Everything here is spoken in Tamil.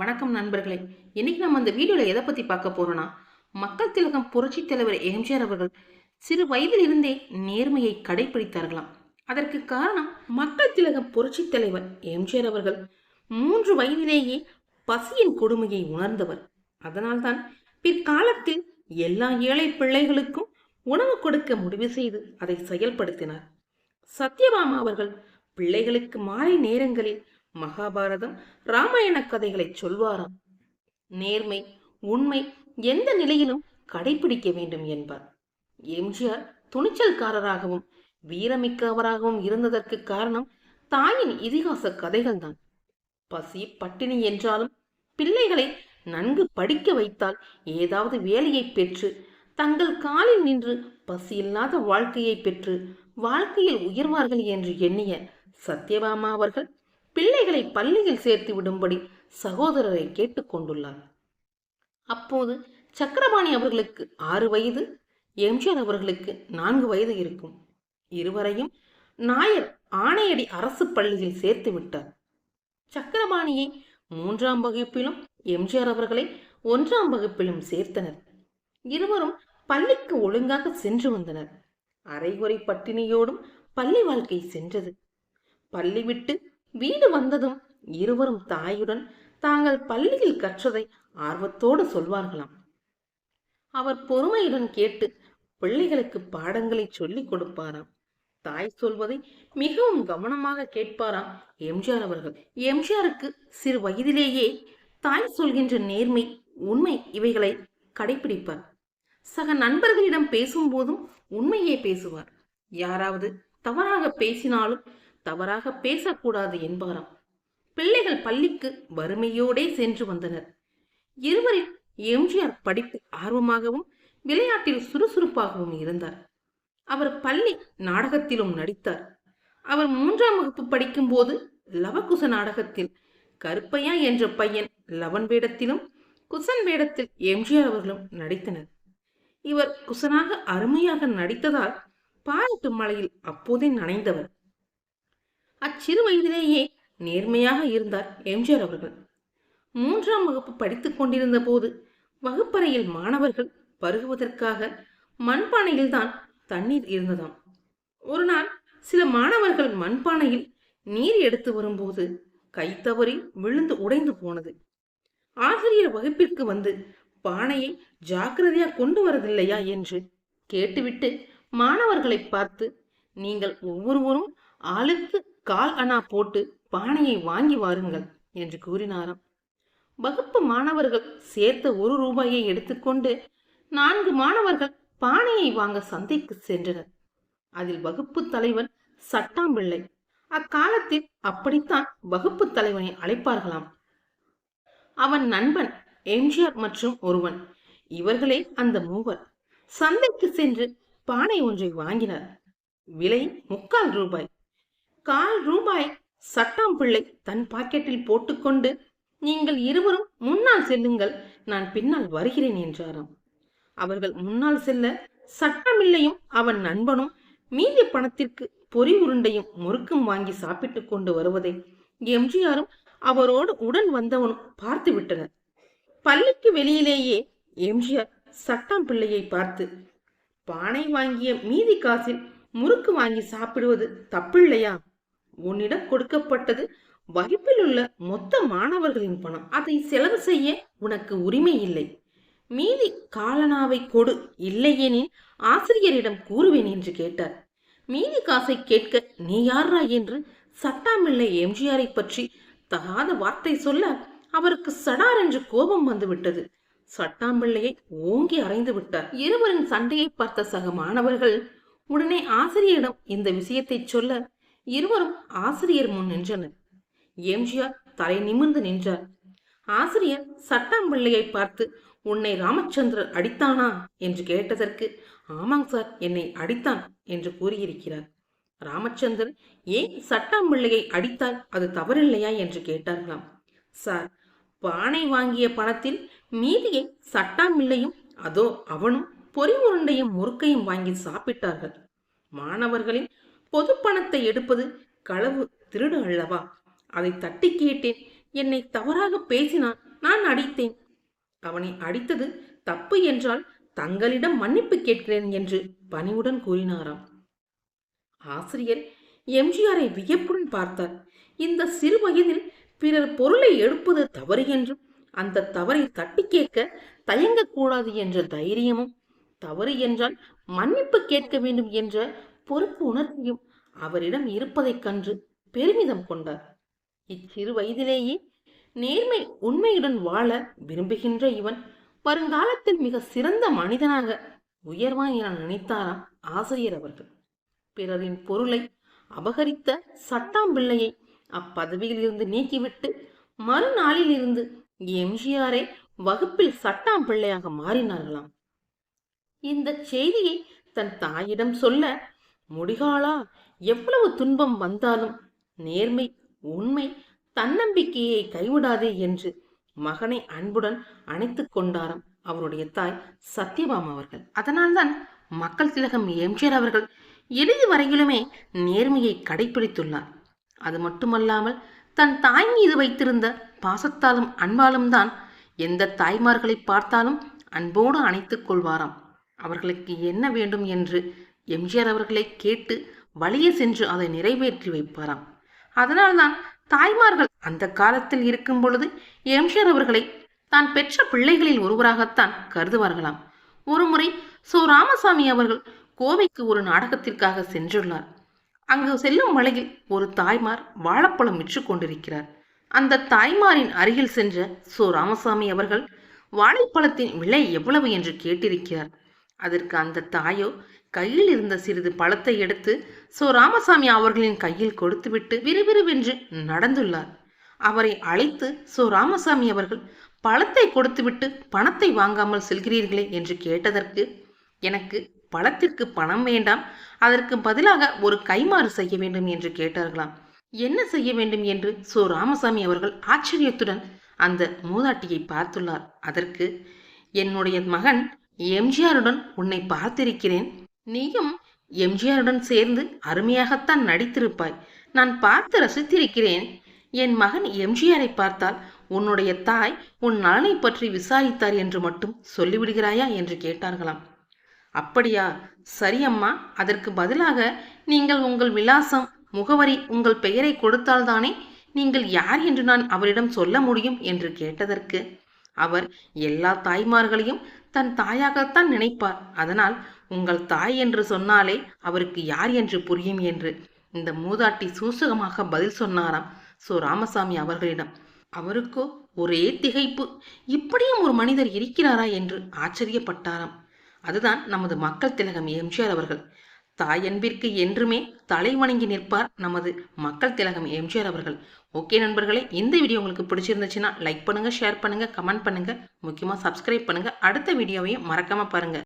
வணக்கம் நண்பர்களே. இன்னைக்கு நம்ம இந்த வீடியோவில் எதை பற்றி பார்க்க போகிறோன்னா மக்கள் திலகம் புரட்சி தலைவர் எம்ஜிஆர் அவர்கள் சிறு வயதில் இருந்தே நேர்மையை கடைபிடித்தார்களாம் அதற்கு காரணம் மக்கள் திலகம் புரட்சி தலைவர் எம்ஜிஆர் அவர்கள் மூன்று வயதிலேயே பசியின் கொடுமையை உணர்ந்தவர். அதனால்தான் பிற்காலத்தில் எல்லா ஏழை பிள்ளைகளுக்கும் உணவு கொடுக்க முடிவு செய்து அதை செயல்படுத்தினார். சத்யபாமா அவர்கள் பிள்ளைகளுக்கு மாலை நேரங்களில் மகாபாரதம் ராமாயண கதைகளை சொல்வாராம் நேர்மை உண்மை எந்த நிலையிலும் கடைபிடிக்க வேண்டும் என்பார். எம்ஜிஆர் துணிச்சல்காரராகவும் வீரமிக்கவராகவும் இருந்ததற்கு காரணம் தாயின் இதிகாச கதைகள்தான். பசி பட்டினி என்றாலும் பிள்ளைகளை நன்கு படிக்க வைத்தால் ஏதாவது வேலையை பெற்று தங்கள் காலில் நின்று பசியில்லாத வாழ்க்கையை பெற்று வாழ்க்கையில் உயர்வார்கள் என்று எண்ணிய சத்யபாமா அவர்கள் பிள்ளைகளை பள்ளியில் சேர்த்து விடும்படி சகோதரரை கேட்டுக்கொண்டுள்ளார் அப்போது சக்கரபாணி அவர்களுக்கு ஆறு வயது எம்ஜிஆர் அவர்களுக்கு நான்கு வயது இருக்கும். இருவரையும் நாயர் ஆணையடி அரசு பள்ளியில் சேர்த்து விட்டார். சக்கரபாணியை மூன்றாம் வகுப்பிலும் எம்ஜிஆர் அவர்களை ஒன்றாம் வகுப்பிலும் சேர்த்தனர். இருவரும் பள்ளிக்கு ஒழுங்காக சென்று வந்தனர். அரைகுறை பட்டினியோடும் பள்ளி வாழ்க்கை சென்றது. பள்ளி விட்டு வீடு வந்ததும் இருவரும் தாயுடன் தாங்கள் பள்ளியில் கற்றதை ஆர்வத்தோடு சொல்வார்களாம். அவர் பொறுமையுடன் கேட்டு பிள்ளைகளுக்கு பாடங்களை சொல்லிக் கொடுப்பாராம். தாய் சொல்வதை மிகவும் கவனமாக கேட்பாராம் எம்ஜிஆர் அவர்கள். எம்ஜிஆருக்கு சிறு வயதிலேயே தாய் சொல்கின்ற நேர்மை உண்மை இவைகளை கடைபிடிப்பார் சக நண்பர்களிடம் பேசும்போதும் உண்மையே பேசுவார். யாராவது தவறாக பேசினாலும் தவறாக பேசக்கூடாது என்பாராம் பிள்ளைகள் பள்ளிக்கு வறுமையோடே சென்று வந்தனர். இருவரில் எம்ஜிஆர் படிப்பு ஆர்வமாகவும் விளையாட்டில் சுறுசுறுப்பாகவும் இருந்தார். அவர் பள்ளி நாடகத்திலும் நடித்தார். அவர் மூன்றாம் வகுப்பு படிக்கும்போது லவகுச நாடகத்தில் கருப்பையா என்ற பையன் லவன் வேடத்திலும் குசன் வேடத்தில் எம்ஜிஆர் அவர்களும் நடித்தனர். இவர் குசனாக அருமையாக நடித்ததால் பாராட்டு மலையில் அப்போதே நனைந்தவர். அச்சிறு வயதிலேயே நேர்மையாக இருந்தார் எம்ஜிஆர் அவர்கள். மூன்றாம் வகுப்பு படித்துக் கொண்டிருந்த போது வகுப்பறையில் மாணவர்கள் பருகுவதற்காக மண்பானையில்தான் தண்ணீர் இருந்ததாம். ஒரு நாள் சில மாணவர்கள் மண்பானையில் நீர் எடுத்து வரும்போது கை தவறி விழுந்து உடைந்து போனது. ஆசிரியர் வகுப்பிற்கு வந்து பானையை ஜாக்கிரதையா கொண்டு வரதில்லையா என்று கேட்டுவிட்டு மாணவர்களை பார்த்து நீங்கள் ஒவ்வொருவரும் ஆளுக்கு கால் அணா போட்டு பானையை வாங்கி வாருங்கள் என்று கூறினாராம். வகுப்பு மாணவர்கள் சேர்த்த ஒரு ரூபாயை எடுத்துக்கொண்டு நான்கு மாணவர்கள் பானையை வாங்க சந்தைக்கு சென்றனர். அதில் வகுப்பு தலைவன் சட்டாம்பிள்ளை. அக்காலத்தில் அப்படித்தான் வகுப்பு தலைவனை அழைப்பார்களாம். அவன் நண்பன் எம்ஜிஆர் மற்றும் ஒருவன். இவர்களே அந்த மூவர். சந்தைக்கு சென்று பானை ஒன்றை வாங்கினர். விலை முக்கால் ரூபாய். கால் ரூபாய் சட்டாம் பிள்ளை தன் பாக்கெட்டில் போட்டுக்கொண்டு நீங்கள் இருவரும் முன்னால் செல்லுங்கள் நான் பின்னால் வருகிறேன் என்றாராம். அவர்கள் முன்னால் செல்ல சட்டமில்லையும் அவன் நண்பனும் மீதி பணத்திற்கு பொறி உருண்டையும் முறுக்கும் வாங்கி சாப்பிட்டுக் கொண்டு வருவதை எம்ஜிஆரும் அவரோடு உடன் வந்தவனும் பார்த்து விட்டனர். பள்ளிக்கு வெளியிலேயே எம்ஜிஆர் சட்டாம் பிள்ளையை பார்த்து பானை வாங்கிய மீதி காசில் முறுக்கு வாங்கி சாப்பிடுவது தப்பில்லையா? உன்னிடம் கொடுக்கப்பட்டது வகுப்பில் உள்ள மொத்த மாணவர்களின் பணம். அதை செலவு செய்ய உனக்கு உரிமை இல்லை. மீதி காலனாவை கொடு. இல்லையெனில் ஆசிரியரிடம் கூறுவேன் என்று கேட்டார். மீதி காசை கேட்க நீ யாரா என்று சட்டாமில்லை எம்ஜிஆரை பற்றி தகாத வார்த்தை சொல்ல அவருக்கு சடார் என்று கோபம் வந்துவிட்டது சட்டாம்பிள்ளையை ஓங்கி அறைந்து விட்டார். இருவரின் சண்டையை பார்த்த சக மாணவர்கள் உடனே ஆசிரியரிடம் இந்த விஷயத்தை சொல்ல இருவரும் ஆசிரியர் முன் நின்றனர். எம்ஜிஆர் தலை நிமிர்ந்து நின்றார். ஆசிரியர் சட்டாம்பிள்ளையை பார்த்து உன்னை ராமச்சந்திரன் அடித்தானா? என்று கேட்டதற்கு ஆமாங் சார் என்னை அடித்தான் என்று கூறியிருக்கிறார். ராமச்சந்திரன் ஏன் சட்டாம்பிள்ளையை அடித்தால் அது தவறில்லையா? என்று கேட்டார்களாம். சார் பானை வாங்கிய பணத்தில் மீதியை சட்டாம்பிள்ளையும் அதோ அவனும் பொறி உருண்டையும் முறுக்கையும் வாங்கி சாப்பிட்டார்கள். மாணவர்களின் பொது பணத்தை எடுப்பது களவு திருடு அல்லவா? அதை தட்டி கேட்டேன். என்னை தவறாக பேசினான். நான் அடித்தேன். அவனை அடித்தது தப்பு என்றால் தங்களிடம் மன்னிப்பு கேட்கிறேன் என்று பணிவுடன் கூறினாராம். ஆசிரியர் எம்ஜிஆரை வியப்புடன் பார்த்தார். இந்த சிறு வயதில் பிறர் பொருளை எடுப்பது தவறு என்றும் அந்த தவறை தட்டி கேட்க தயங்கக்கூடாது என்ற தைரியமும் தவறு என்றால் மன்னிப்பு கேட்க வேண்டும் என்ற பொறுப்பு உணர்ச்சியும் அவரிடம் இருப்பதைக் கண்டு பெருமிதம் கொண்டார். இச்சிறு வயதிலேயே நேர்மை உண்மையுடன் வாழ விரும்புகின்ற இவன் வருங்காலத்தில் மிக சிறந்த மனிதனாக உயர்வான் என நினைத்தாராம் ஆசிரியர் அவர்கள். பிறரின் பொருளை அபகரித்த சட்டாம்பிள்ளையை அப்பதவியில் இருந்து நீக்கிவிட்டு மறுநாளில் இருந்து எம்ஜிஆரே வகுப்பில் சட்டாம்பிள்ளையாக மாறினார்களாம். இந்த செய்தியை தன் தாயிடம் சொல்ல முடிகாலா? எவ்வளவு துன்பம் வந்தாலும் நேர்மை உண்மை தன்னம்பிக்கையை கைவிடாதே என்று மகனை அன்புடன் அணைத்து கொண்டாராம் அவருடைய தாய் சத்யபாமா அவர்கள். அதனால்தான் மக்கள் திலகம் எம்ஜிஆர் அவர்கள் இறுதி வரையிலுமே நேர்மையை கடைபிடித்துள்ளார் அது மட்டுமல்லாமல் தன் தாய் மீது வைத்திருந்த பாசத்தாலும் அன்பாலும் தான் எந்த தாய்மார்களை பார்த்தாலும் அன்போடு அணைத்துக் கொள்வாராம். அவர்களுக்கு என்ன வேண்டும் என்று எம்ஜிஆர் அவர்களை கேட்டு வழியே சென்று அதை நிறைவேற்றி வைப்பாராம். அதனால்தான் தாய்மார்கள் அந்த காலத்தில் இருக்கும் பொழுது எம்ஜிஆர் அவர்களை தான் பெற்ற பிள்ளைகளில் ஒருவராகத்தான் கருதுவார்களாம். ஒருமுறை சோ. ராமசாமி அவர்கள் கோவைக்கு ஒரு நாடகத்திற்காக சென்றுள்ளார். அங்கு செல்லும் வழியில் ஒரு தாய்மார் வாழைப்பழம் விற்று கொண்டிருக்கிறார். அந்த தாய்மாரின் அருகில் சென்ற சோ. ராமசாமி அவர்கள் வாழைப்பழத்தின் விலை எவ்வளவு என்று கேட்டிருக்கிறார். அதற்கு அந்த தாயோ கையில் இருந்த சிறிது பழத்தை எடுத்து சோ ராமசாமி அவர்களின் கையில் கொடுத்துவிட்டு விறுவிறுவென்று நடந்துள்ளார். அவரை அழைத்து சோ ராமசாமி அவர்கள் பழத்தை கொடுத்துவிட்டு பணத்தை வாங்காமல் செல்கிறீர்களே என்று கேட்டதற்கு எனக்கு பழத்திற்கு பணம் வேண்டாம் அதற்கு பதிலாக ஒரு கைமாறு செய்ய வேண்டும் என்று கேட்டார்களாம். என்ன செய்ய வேண்டும்? என்று சோ ராமசாமி அவர்கள் ஆச்சரியத்துடன் அந்த மூதாட்டியை பார்த்துள்ளார். அதற்கு என்னுடைய மகன் எம்ஜிஆருடன் உன்னை பார்த்திருக்கிறேன். நீயும் எம்ஜிஆருடன் சேர்ந்து அருமையாகத்தான் நடித்திருப்பாய். நான் பார்த்து ரசித்திருக்கிறேன். என் மகன் எம்ஜிஆரை பார்த்தால் உன்னுடைய தாய் உன் நலனை பற்றி விசாரித்தார் என்று மட்டும் சொல்லிவிடுகிறாயா என்று கேட்டார்களாம். அப்படியா? சரி அம்மா அதற்கு பதிலாக நீங்கள் உங்கள் விலாசம் முகவரி உங்கள் பெயரை கொடுத்தால்தானே நீங்கள் யார் என்று நான் அவரிடம் சொல்ல முடியும் என்று கேட்டதற்கு அவர் எல்லா தாய்மார்களையும் தன் தாயாகத்தான் நினைப்பார். அதனால் உங்கள் தாய் என்று சொன்னாலே அவருக்கு யார் என்று புரியும் என்று. இந்த மூதாட்டி சூசகமாக பதில் சொன்னாராம் சோ ராமசாமி அவர்களிடம். அவருக்கோ ஒரே திகைப்பு. இப்படியும் ஒரு மனிதர் இருக்கிறாரா என்று ஆச்சரியப்பட்டாராம். அதுதான் நமது மக்கள் திலகம் எம்ஜிஆர் அவர்கள். தாயன்பிற்கு என்றுமே தலை வணங்கி நிற்பார் நமது மக்கள் திலகம் எம்ஜிஆர் அவர்கள். ஓகே நண்பர்களே இந்த வீடியோ உங்களுக்கு பிடிச்சிருந்துச்சுன்னா லைக் பண்ணுங்கள் ஷேர் பண்ணுங்க கமெண்ட் பண்ணுங்கள் முக்கியமாக சப்ஸ்கிரைப் பண்ணுங்கள் அடுத்த வீடியோவையும் மறக்காமல் பாருங்கள்